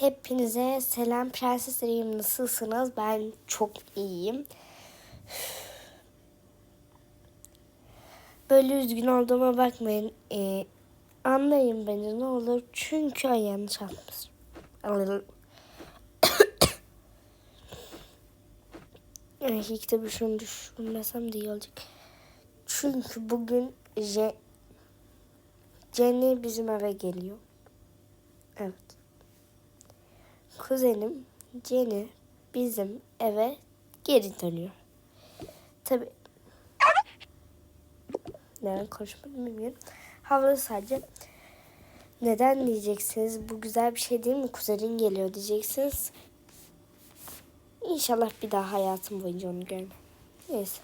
Hepinize selam prenseslerim nasılsınız? Ben çok iyiyim. Böyle üzgün olduğuma bakmayın. Ee, anlayın beni ne olur. Çünkü ay yanlış anlamışım. Ay, ilk de şunu düşünmesem de iyi olacak. Çünkü bugün Je Jenny bizim eve geliyor. Evet. Kuzenim Jenny bizim eve geri dönüyor. Tabi neden konuşmadım bilmiyorum. Havalı sadece. Neden diyeceksiniz? Bu güzel bir şey değil mi? Kuzenin geliyor diyeceksiniz. İnşallah bir daha hayatım boyunca onu görmem. Neyse.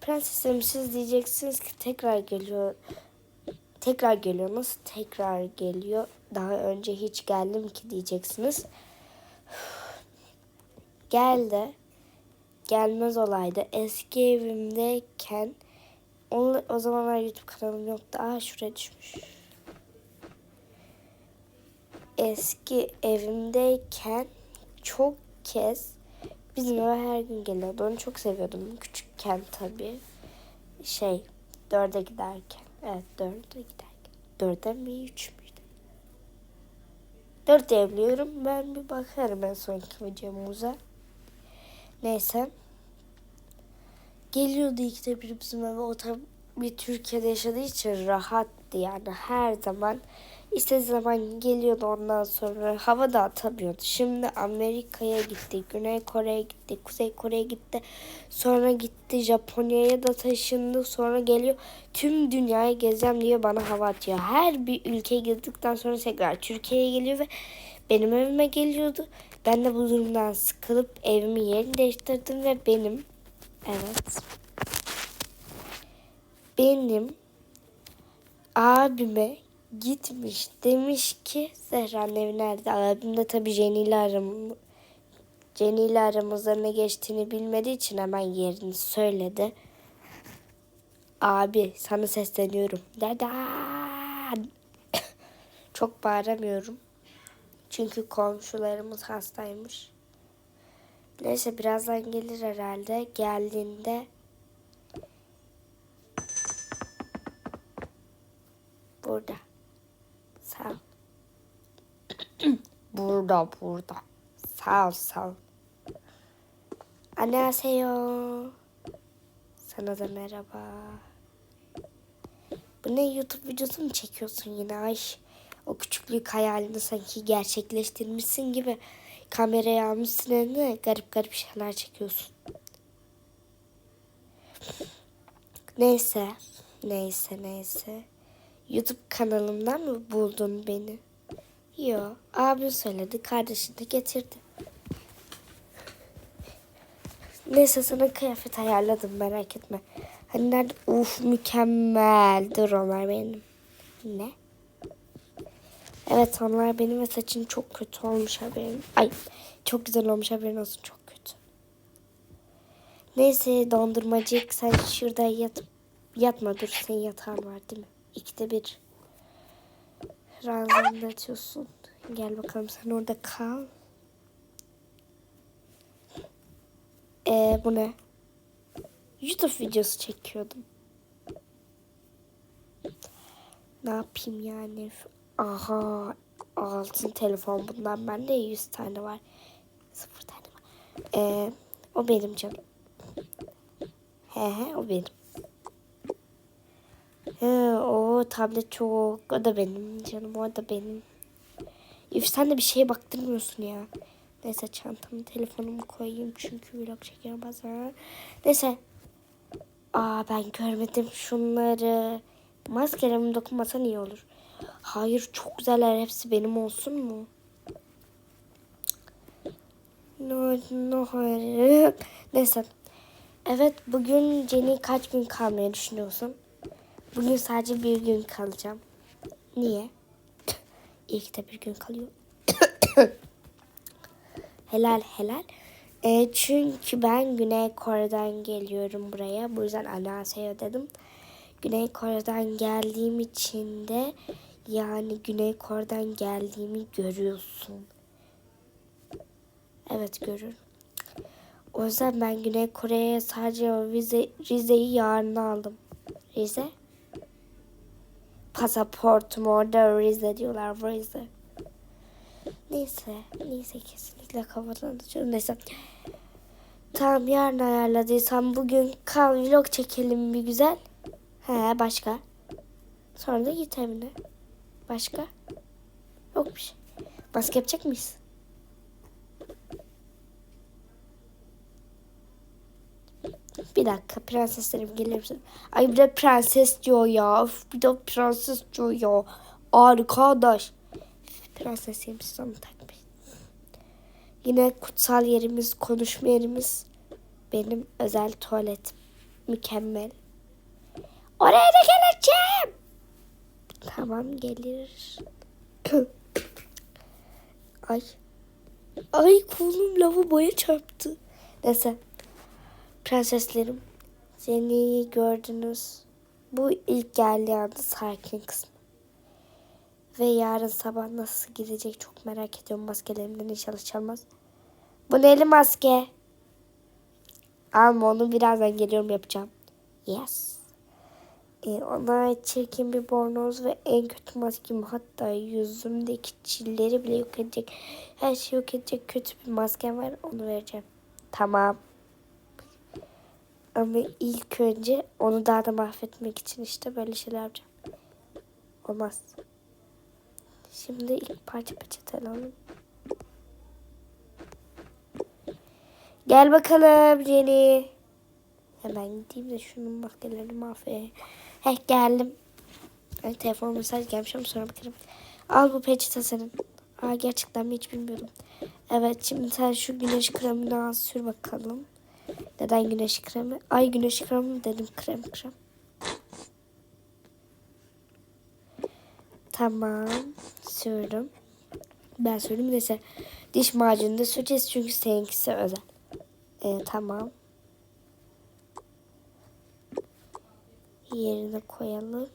Prensesim siz diyeceksiniz ki tekrar geliyor. Tekrar geliyor. Nasıl tekrar geliyor? Daha önce hiç geldim ki diyeceksiniz. Geldi. Gelmez olaydı. Eski evimdeyken onu, o zamanlar YouTube kanalım yoktu. Aa şuraya düşmüş. Eski evimdeyken çok kez bizim eve her gün geliyordu. Onu çok seviyordum. Küçükken tabii. Şey dörde giderken. Evet dörde giderken. Dörde mi üç müydü? Dört diyebiliyorum. Ben bir bakarım en sonki videomuza. Neyse. Geliyordu ikide bir bizim eve. O tabi bir Türkiye'de yaşadığı için rahattı yani her zaman. istediği zaman geliyordu ondan sonra hava da atamıyordu. Şimdi Amerika'ya gitti, Güney Kore'ye gitti, Kuzey Kore'ye gitti. Sonra gitti Japonya'ya da taşındı. Sonra geliyor tüm dünyayı gezeceğim diye bana hava atıyor. Her bir ülkeye girdikten sonra tekrar Türkiye'ye geliyor ve benim evime geliyordu. Ben de bu durumdan sıkılıp evimi yerini değiştirdim ve benim evet benim abime gitmiş demiş ki Zehra'nın evi nerede? Abim de tabii Jenny ile aram Jenny ile aramızda ne geçtiğini bilmediği için hemen yerini söyledi. Abi sana sesleniyorum. Dada. Çok bağıramıyorum. Çünkü komşularımız hastaymış. Neyse birazdan gelir herhalde. Geldiğinde burada. Sağ burada burada. Sağ ol sağ ol. Annyeonghaseyo. Sana da merhaba. Bu ne YouTube videosu mu çekiyorsun yine Ay? O küçüklük hayalini sanki gerçekleştirmişsin gibi kameraya almışsın eline garip garip şeyler çekiyorsun. Neyse, neyse, neyse. YouTube kanalımdan mı buldun beni? Yo, abim söyledi, kardeşin de getirdi. Neyse sana kıyafet ayarladım merak etme. Hani nerede? Uf mükemmel. Dur onlar benim. Ne? Evet onlar benim ve saçın çok kötü olmuş haberin. Ay çok güzel olmuş haberin olsun çok kötü. Neyse dondurmacık sen şurada yat. Yatma dur senin yatağın var değil mi? İkide bir. Ranzanı atıyorsun. Gel bakalım sen orada kal. Ee, bu ne? YouTube videosu çekiyordum. Ne yapayım yani? Aha altın telefon bundan bende 100 tane var. Sıfır tane var. Ee, o benim canım. He he o benim. He, o tablet çok. O da benim canım. O da benim. Üf sen de bir şeye baktırmıyorsun ya. Neyse çantamı telefonumu koyayım çünkü vlog çekiyorum bazen. Neyse. Aa ben görmedim şunları. Maskelerime dokunmasan iyi olur. Hayır çok güzeller hepsi benim olsun mu? No, no hayır. Neyse. Evet bugün Jenny kaç gün kalmayı düşünüyorsun? Bugün sadece bir gün kalacağım. Niye? İlk de bir gün kalıyor. helal helal. E, çünkü ben Güney Kore'den geliyorum buraya. Bu yüzden annyeonghaseyo dedim. Güney Kore'den geldiğim için de yani Güney Kore'den geldiğimi görüyorsun. Evet görürüm. O yüzden ben Güney Kore'ye sadece vize, Rize'yi yarın aldım. Rize? Pasaportum orada Rize diyorlar Rize. Neyse, neyse kesinlikle kafadan. Neyse. Tamam yarın ayarladıysam bugün kal vlog çekelim bir güzel. He başka. Sonra da git evine. Başka? Yok bir şey. Maske yapacak mıyız? Bir dakika prenseslerim gelir misin? Ay bir de prenses diyor ya. Üf, bir de prenses diyor ya. Arkadaş. Prensesiyim siz onu. Yine kutsal yerimiz, konuşma yerimiz. Benim özel tuvaletim. Mükemmel. Oraya da geleceğim. Tamam gelir. Ay. Ay kolum lavaboya çarptı. Neyse. Prenseslerim. Seni gördünüz. Bu ilk geldiği anda sakin kısmı. Ve yarın sabah nasıl gidecek çok merak ediyorum. Maskelerimden inşallah çalmaz. Bu neli maske? Alma onu birazdan geliyorum yapacağım. Yes. Ee, ona çirkin bir bornoz ve en kötü maskem hatta yüzümdeki çilleri bile yok edecek. Her şeyi yok edecek kötü bir maskem var onu vereceğim. Tamam. Ama ilk önce onu daha da mahvetmek için işte böyle şeyler yapacağım. Olmaz. Şimdi ilk parça peçete alalım. Gel bakalım Jenny. Hemen gideyim de şunun maskelerini mahvedeyim. Heh geldim. Ay, telefon mesaj gelmiş ama sonra bakarım. Al bu peçete senin. Aa, gerçekten mi hiç bilmiyordum. Evet şimdi sen şu güneş kremini al sür bakalım. Neden güneş kremi? Ay güneş kremi dedim krem krem. Tamam sürdüm. Ben sürdüm neyse. Diş macunu da süreceğiz çünkü seninkisi özel. Ee, tamam. Yerine koyalım.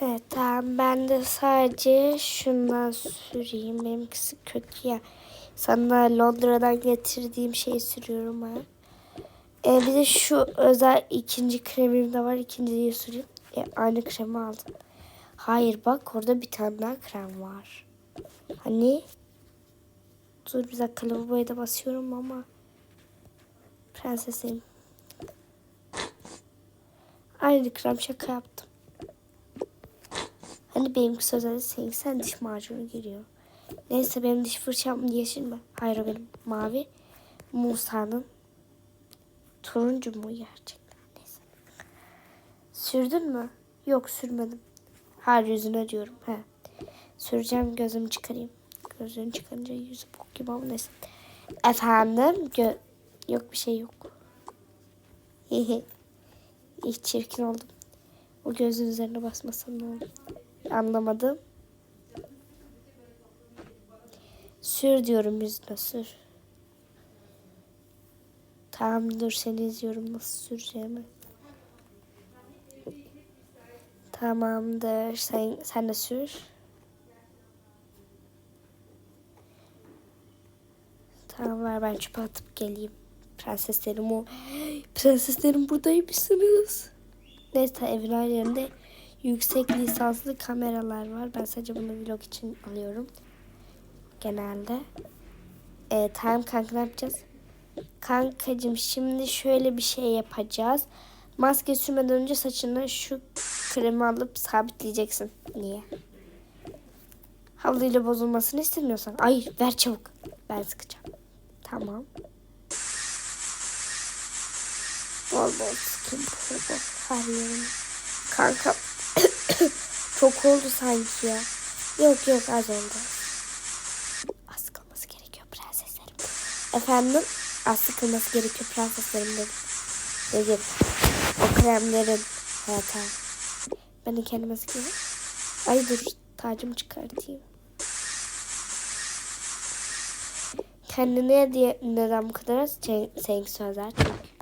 Evet tamam ben de sadece şundan süreyim. Benimkisi kötü ya. Sana Londra'dan getirdiğim şeyi sürüyorum ha. Ee, bir de şu özel ikinci kremim de var. İkinciyi süreyim. E, aynı kremi aldım. Hayır bak orada bir tane daha krem var. Hani? Dur bir dakika lavaboya da basıyorum ama. Prensesim. Aynı krem şaka yaptım. Hani benim sözleri senin sen diş macunu giriyor. Neyse benim diş fırçam yeşil mi? Hayır benim mavi. Musa'nın turuncu mu gerçekten? Neyse. Sürdün mü? Yok sürmedim. Her yüzüne diyorum. He. Süreceğim gözümü çıkarayım. Gözünü çıkarınca yüzü bok gibi ama neyse. Efendim? Gö yok bir şey yok. Hiç çirkin oldum. O gözün üzerine basmasam ne olur? Anlamadım. Sür diyorum yüzüne sür. Tamam dur seni izliyorum nasıl süreceğimi. Tamamdır. Sen, sen de sür. Tamam ver ben çöpe atıp geleyim. Prenseslerim o. Prenseslerim buradaymışsınız. Neyse evin her yerinde yüksek lisanslı kameralar var. Ben sadece bunu vlog için alıyorum. Genelde. Ee, tamam kanka ne yapacağız? Kankacığım şimdi şöyle bir şey yapacağız. Maske sürmeden önce saçını şu kremi alıp sabitleyeceksin. Niye? Havluyla bozulmasını istemiyorsan. Ay ver çabuk. Ben sıkacağım. Tamam. Bol bol. Bol bol. Her yerim. Kanka. Çok oldu sanki ya. Yok yok az oldu. Az gerekiyor prenseslerim. Efendim? Az sıkılması gerekiyor prenseslerim dedim. Dedim. O kremlerin. Tamam. Ben de kendime sıkıyorum. Ay dur tacımı çıkartayım. Kendine diye neden bu kadar az? Seninki sözler çünkü.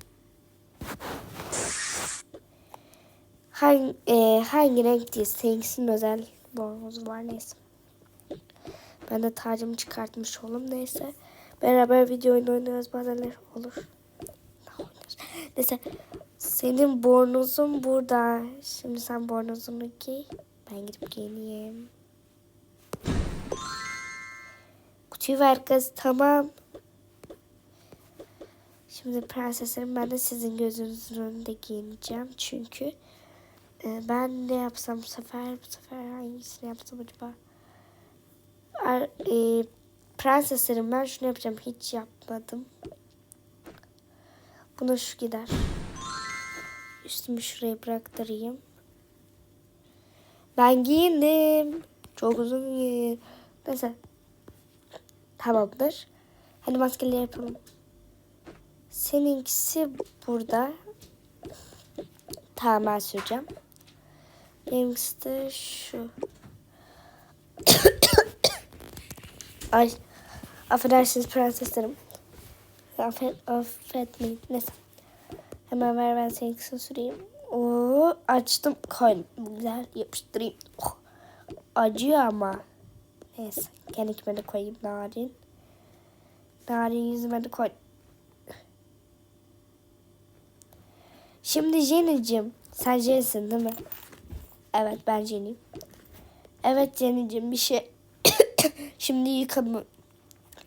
Hangi, e, hangi renk değil? Seninkisinin özel bornozu var neyse. Ben de tacımı çıkartmış oldum. Neyse. Beraber video oyunu oynuyoruz. Bazenler olur. Neyse. Senin bornozun burada. Şimdi sen bornozunu giy. Ben gidip giyineyim. Kutuyu ver kız. Tamam. Şimdi prenseslerim ben de sizin gözünüzün önünde giyineceğim. Çünkü e, ben ne yapsam bu sefer bu sefer hangisini yapsam acaba? E, prenseslerim ben şunu yapacağım. Hiç yapmadım. Buna şu gider. Üstümü şuraya bıraktırayım. Ben giyindim. Çok uzun giyin. Neyse. Tamamdır. Hadi maskeleri yapalım. Seninkisi burada. Tamam ben süreceğim. Benimkisi de. Ay. Affedersiniz prenseslerim. Affet, affetmeyin. Neyse. Hemen ver ben seninkisini süreyim. Oo, açtım. Koydum. Güzel yapıştırayım. Oh. Acıyor ama. Neyse. Kendime de koyayım narin. Narin yüzüme de koy. Şimdi Jenny'cim. Sen Jenny'sin değil mi? Evet ben Jenny'yim. Evet Jenny'cim bir şey. Şimdi yıkama,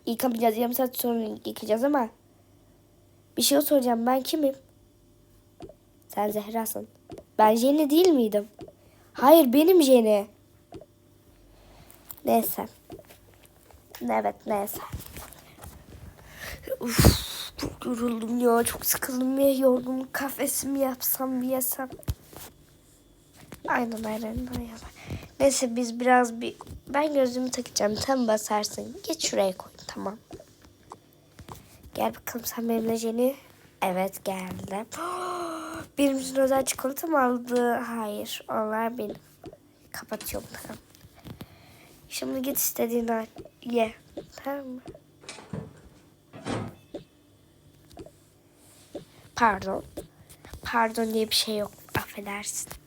yıkamayacağız. Yarım saat sonra yıkayacağız ama. Bir şey soracağım. Ben kimim? Sen Zehra'sın. Ben Jenny değil miydim? Hayır benim Jenny. Neyse. Evet neyse. Uf, çok yoruldum ya. Çok sıkıldım ya. Yorgunluk kahvesi mi yapsam bir yesem. Aynen aynen aynen. Neyse biz biraz bir... Ben gözümü takacağım. Tam basarsın. Geç şuraya koy. Tamam. Gel bakalım sen benimle Jenny. Evet geldim. Benim için özel çikolata mı aldı? Hayır. Onlar benim. Kapatıyorum tamam. Şimdi git istediğin al. Ye. Tamam mı? Pardon. Pardon diye bir şey yok. Affedersin.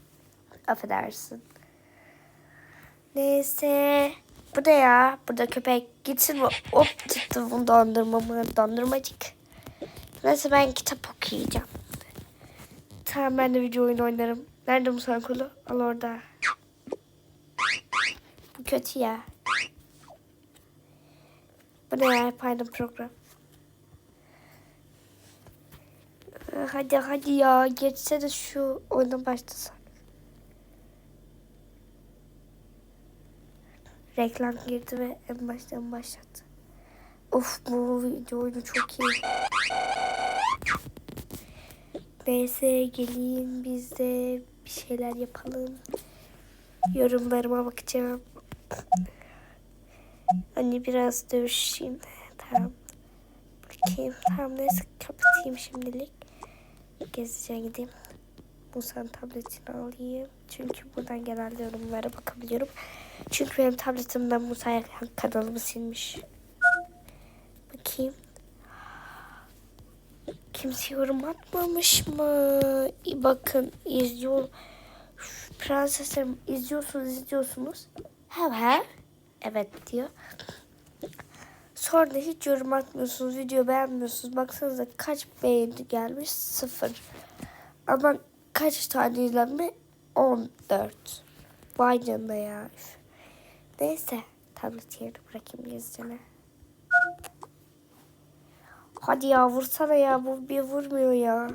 Affedersin. Neyse. Bu da ya. Burada köpek gitsin mi? Hop tuttum bunu dondurmamı. Dondurmacık. Neyse ben kitap okuyacağım. Tamam ben de video oyunu oynarım. Nerede bu sana kolu? Al orada. Bu kötü ya. Bu ne ya? Aynı program. Hadi hadi ya. Geçse de şu oyuna başlasan. Reklam girdi ve en baştan başlattı. Of bu video oyunu çok iyi. Neyse gelin biz de bir şeyler yapalım. Yorumlarıma bakacağım. Hani biraz dövüşeyim. Tamam. Bakayım. Tamam neyse kapatayım şimdilik. Gezeceğe gideyim. Musa'nın tabletini alayım. Çünkü buradan genelde yorumlara bakabiliyorum. Çünkü benim tabletimden Musa'ya kanalımı silmiş. Bakayım. Kimse yorum atmamış mı? Bakın izliyor. Şu Prenseslerim izliyorsunuz izliyorsunuz. Have have. Evet diyor. Sonra da hiç yorum atmıyorsunuz. Video beğenmiyorsunuz. Baksanıza kaç beğeni gelmiş? Sıfır. Ama kaç tane izlenme? 14. Vay canına ya. Neyse. Tablet yerine bırakayım gezeceğine. Hadi ya vursana ya. Bu bir vurmuyor ya.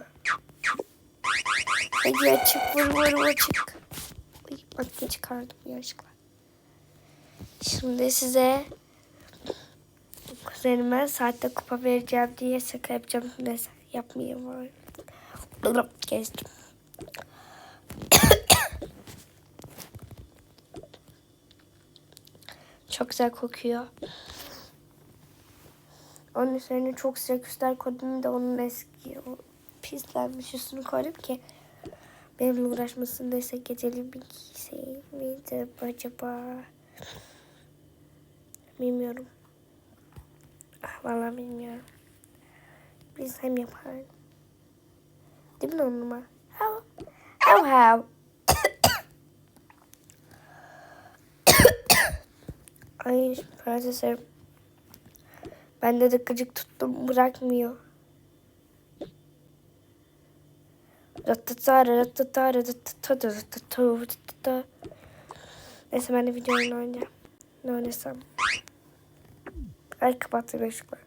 Hadi ya çık vur vur vur çık. Ay, bak ne çıkardım yanlışlıkla. Şimdi size kuzenime saatte kupa vereceğim diye şaka yapacağım. Neyse yapmayayım. Gezdim. Çok güzel kokuyor. Onun üzerine çok sıcak üstler koydum da onun eski o pislenmiş üstünü koydum ki benimle uğraşmasın neyse geceli bir şey miydi acaba? Bilmiyorum. Ah, Vallahi bilmiyorum. Bilsem yaparım. Değil mi onunla? How? How how? Ay prensesim. Ben de gıcık tuttum bırakmıyor. Neyse ben de video oyunu oynayacağım. Ne oynasam? Ay kapattım ışıkları.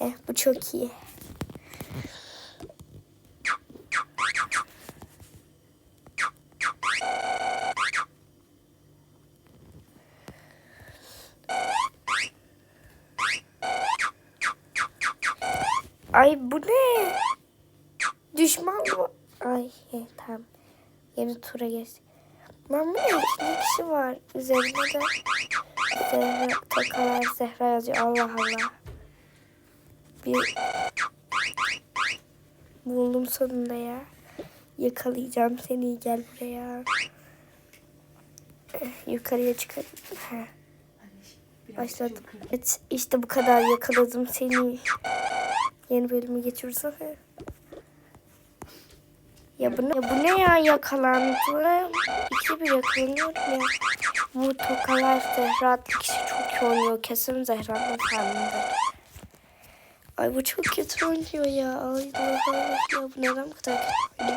Eh, bu çok iyi. Ay bu ne? Düşman mı? Ay tamam. Yeni tura geçtik. Lan bu ne? İki kişi var. Üzerinde de Zehra, tokalar Zehra yazıyor. Allah Allah. Bir buldum sonunda ya. Yakalayacağım seni. Gel buraya. Eh, Yukarıya çıkarım. Heh. Başladım. Evet işte bu kadar yakaladım seni. Yeni bölümü geçiyoruz. Heh. Ya bu ne, ya bu ne ya yakalandım. İki bir yakalanıyorum ya. Bu tokalar Zehra kişi çok iyi oynuyor. Kesin Zehra'nın fanıdır. Ay bu çok kötü oynuyor ya. Ay Allah ya bu neden bu kadar kötü?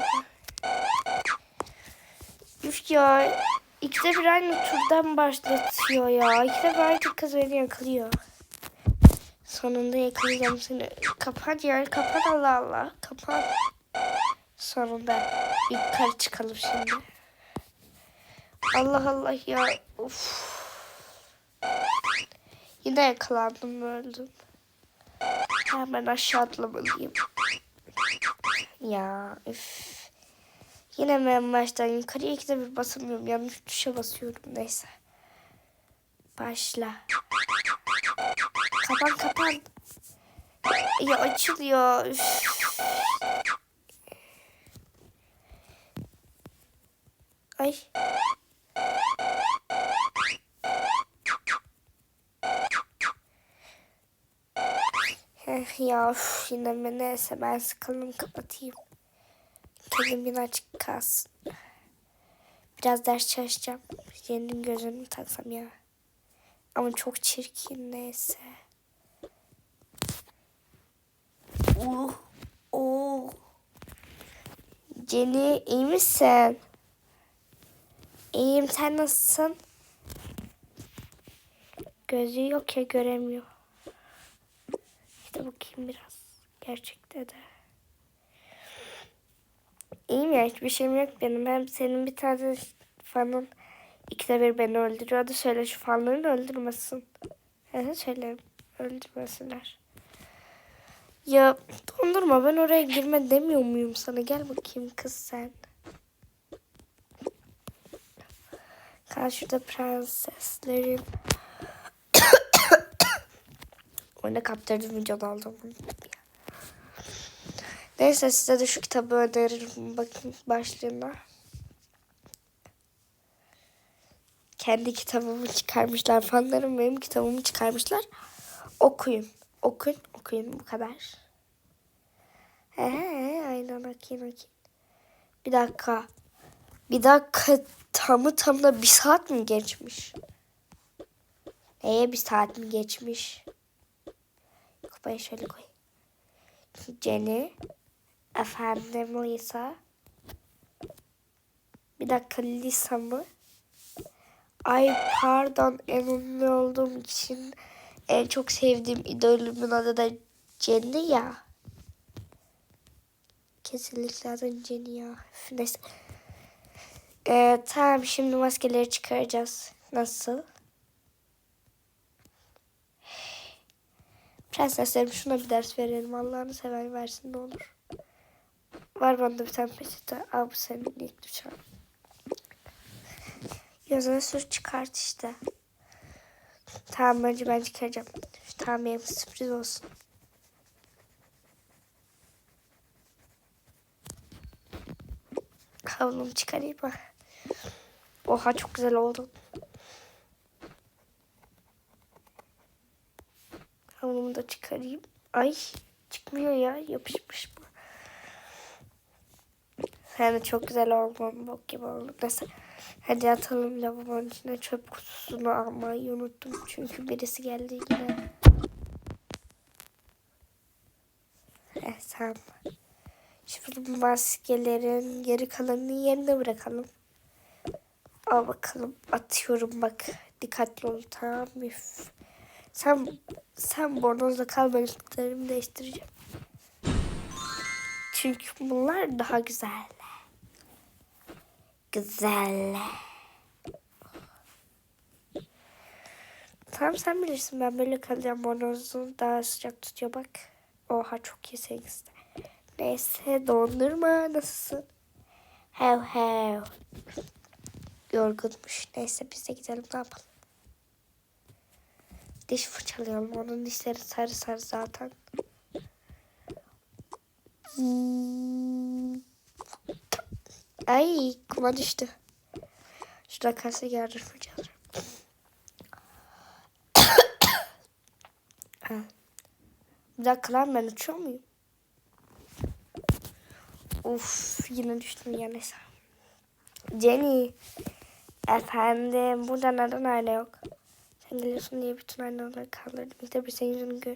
Üf ya. İkide bir aynı turdan başlatıyor ya. İkide bir aynı kız beni yakalıyor. Sonunda yakalayacağım seni. Kapat ya kapat Allah Allah. Kapat. Sonunda yukarı çıkalım şimdi. Allah Allah ya. Uf. Yine yakalandım öldüm. Hemen aşağı atlamalıyım. Ya üf. Yine ben baştan yukarıya ikide bir basamıyorum. Yanlış tuşa basıyorum. Neyse. Başla. Kapan kapan. Ya açılıyor. Üf. Ay. Ya üf, yine mi neyse ben sıkıldım kapatayım. Kedim yine açık kalsın. Biraz ders çalışacağım. Yeni gözünü taksam ya. Ama çok çirkin neyse. Uh, oh. Jenny iyi misin? İyiyim sen nasılsın? Gözü yok ya göremiyor. İşte bakayım biraz. Gerçekte de. İyiyim ya hiçbir şeyim yok benim. Hem senin bir tane fanın ikide bir beni öldürüyor. Hadi söyle şu fanlarını öldürmesin. Evet söylerim. Öldürmesinler. Ya dondurma ben oraya girme demiyor muyum sana? Gel bakayım kız sen. Karşıda prenseslerim. Oyuna kaptırdım videoda aldım. Neyse size de şu kitabı öneririm. Bakın başlığına. Kendi kitabımı çıkarmışlar. Fanlarım benim kitabımı çıkarmışlar. Okuyun. Okuyun. Okuyun bu kadar. He, he, aynen okuyun okuyun. Bir dakika. Bir dakika tamı tamına bir saat mi geçmiş? Neye bir saat mi geçmiş? Kupayı şöyle koy. Jenny. Efendim Lisa. Bir dakika Lisa mı? Ay pardon en ünlü olduğum için en çok sevdiğim idolümün adı da Jenny ya. Kesinlikle adı Jenny ya. Neyse. Ee, tamam şimdi maskeleri çıkaracağız. Nasıl? Prenseslerim şuna bir ders verelim. Allah'ını seven versin ne olur. Var bende bir tane peçete. Al bu senin ilk düşen. Yazına sür çıkart işte. Tamam önce ben çıkaracağım. Tamam benim sürpriz olsun. Havlumu çıkarayım mı? Oha çok güzel oldu. Havlumu da çıkarayım. Ay çıkmıyor ya yapışmış bu. Yani çok güzel olmam bok gibi oldu. Neyse hadi atalım lavabonun içine çöp kutusunu almayı unuttum. Çünkü birisi geldi yine. Evet tamam. Şimdi maskelerin geri kalanını yerine bırakalım. Al bakalım atıyorum bak. Dikkatli ol tamam mı? Sen sen bornozda kal ben üstlerimi değiştireceğim. Çünkü bunlar daha güzel. Güzel. Tamam sen bilirsin ben böyle kalacağım. Bornozu daha sıcak tutuyor bak. Oha çok iyi de. Neyse dondurma nasılsın? Hev hev. Yorgunmuş. Neyse biz de gidelim ne yapalım. Diş fırçalayalım. Onun dişleri sarı sarı zaten. Hmm. Ay kuma düştü. Şurada kasa yardır fırçalarım. Ha. Bir dakika lan ben uçuyor muyum? Uf yine düştüm ya neyse. Jenny. Efendim burada neden ayna yok? Sen geliyorsun diye bütün aynaları kaldırdım. İşte bir senin yüzünü gör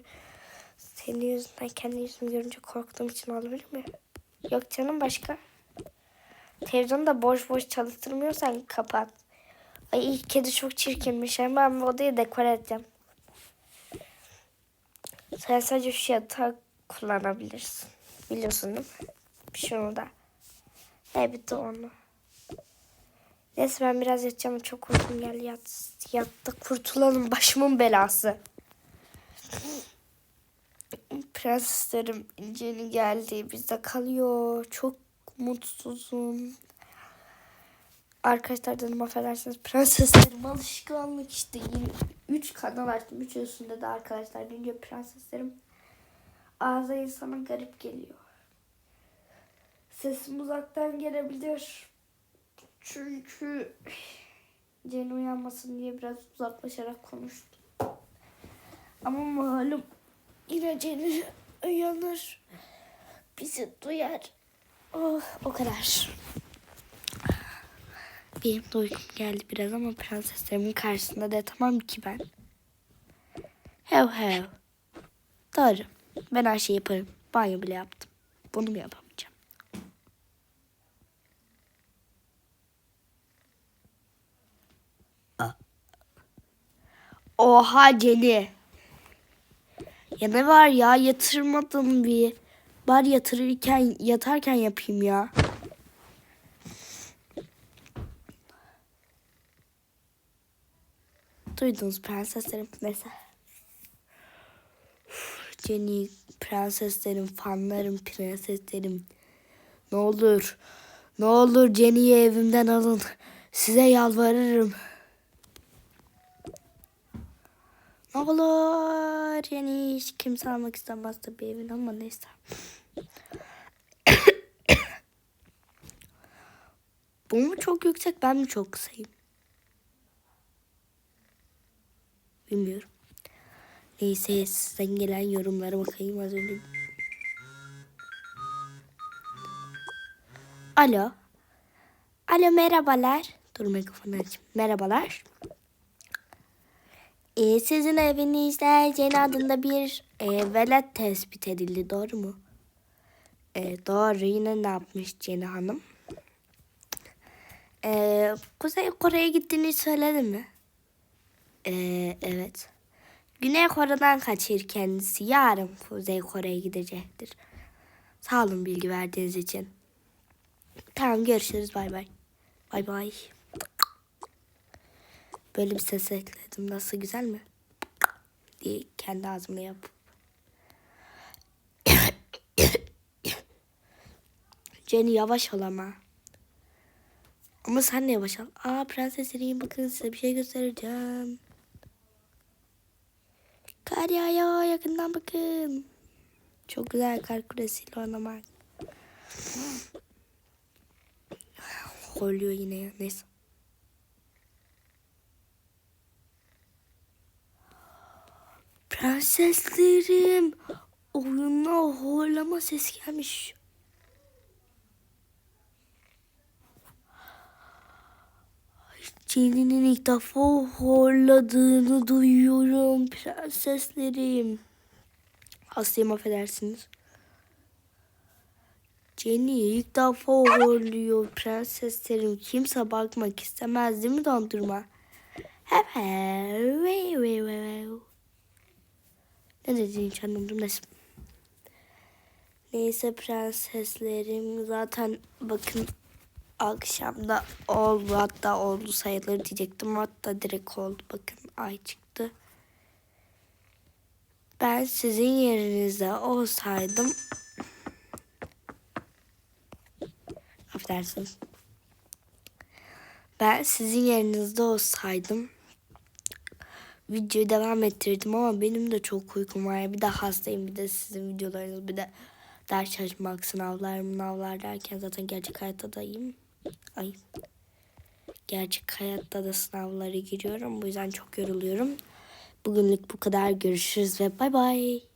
senin yüzünden kendi yüzümü görünce korktuğum için olabilir mi? Yok canım başka. Televizyonu da boş boş çalıştırmıyorsan kapat. Ay ilk kedi çok çirkinmiş. Hemen bu odayı dekore edeceğim. Sen sadece şu yatağı kullanabilirsin. Biliyorsun değil mi? Şunu da. Ne bitti onu. Neyse ben biraz yatacağım. Çok uykum geldi. Yat, yatta kurtulalım. Başımın belası. Prenseslerim İnce'nin geldi. Bizde kalıyor. Çok mutsuzum. Arkadaşlar dedim affedersiniz. Prenseslerim alışkanlık işte. 3 kanal açtım. 3 üstünde de arkadaşlar. Önce prenseslerim ağza insana garip geliyor. Sesim uzaktan gelebilir. Çünkü Jen uyanmasın diye biraz uzaklaşarak konuştum. Ama malum yine Jen uyanır. Bizi duyar. Oh, o kadar. Benim de uykum geldi biraz ama prenseslerimin karşısında da tamam ki ben. Hev hev. Doğru. Ben her şeyi yaparım. Banyo bile yaptım. Bunu mu yapamayacağım? Oha Celi. Ya ne var ya yatırmadım bir. Bari yatırırken yatarken yapayım ya. Duydunuz prenseslerim neyse. Jenny prenseslerim, fanlarım, prenseslerim. Ne olur, ne olur Jenny'yi evimden alın. Size yalvarırım. Ne olur Jenny hiç kimse almak istemez tabii evin ama neyse. Bu mu çok yüksek ben mi çok kısayım? Bilmiyorum. Neyse sizden gelen yorumlara bakayım az önce. Alo. Alo merhabalar. Dur mikrofonu açayım. Merhabalar. Ee, sizin evinizde Cen adında bir e, velet tespit edildi. Doğru mu? E, doğru. Yine ne yapmış Cene Hanım? E, Kuzey Kore'ye gittiğini söyledi mi? E, evet. Güney Kore'den kaçır kendisi. Yarın Kuzey Kore'ye gidecektir. Sağ olun bilgi verdiğiniz için. Tamam görüşürüz. Bay bay. Bay bay. Böyle bir ses ekledim. Nasıl güzel mi? diye kendi ağzımla yap. Jenny yavaş ol ama. Ama sen de yavaş ol. Aa prenses iyi bakın size bir şey göstereceğim. Kar yağıyor yakından bakın. Çok güzel kar küresiyle oynamak. Horluyor yine ya neyse. Prenseslerim. Oyuna horlama ses gelmiş. Jenny'nin ilk defa horladığını duyuyorum prenseslerim. Hastayım affedersiniz. Jenny ilk defa horluyor prenseslerim. Kimse bakmak istemez değil mi dondurma? Ne dediğini hiç anlamadım. Neyse. Neyse prenseslerim zaten bakın akşamda oldu hatta oldu sayılır diyecektim hatta direkt oldu bakın ay çıktı. Ben sizin yerinizde olsaydım affedersiniz. Ben sizin yerinizde olsaydım videoyu devam ettirdim ama benim de çok uykum var. Bir de hastayım bir de sizin videolarınız bir de ders çalışmak, sınavlar, mınavlar derken zaten gerçek hayatta da iyiyim. Ay. Gerçek hayatta da sınavlara giriyorum. Bu yüzden çok yoruluyorum. Bugünlük bu kadar. Görüşürüz ve bay bay.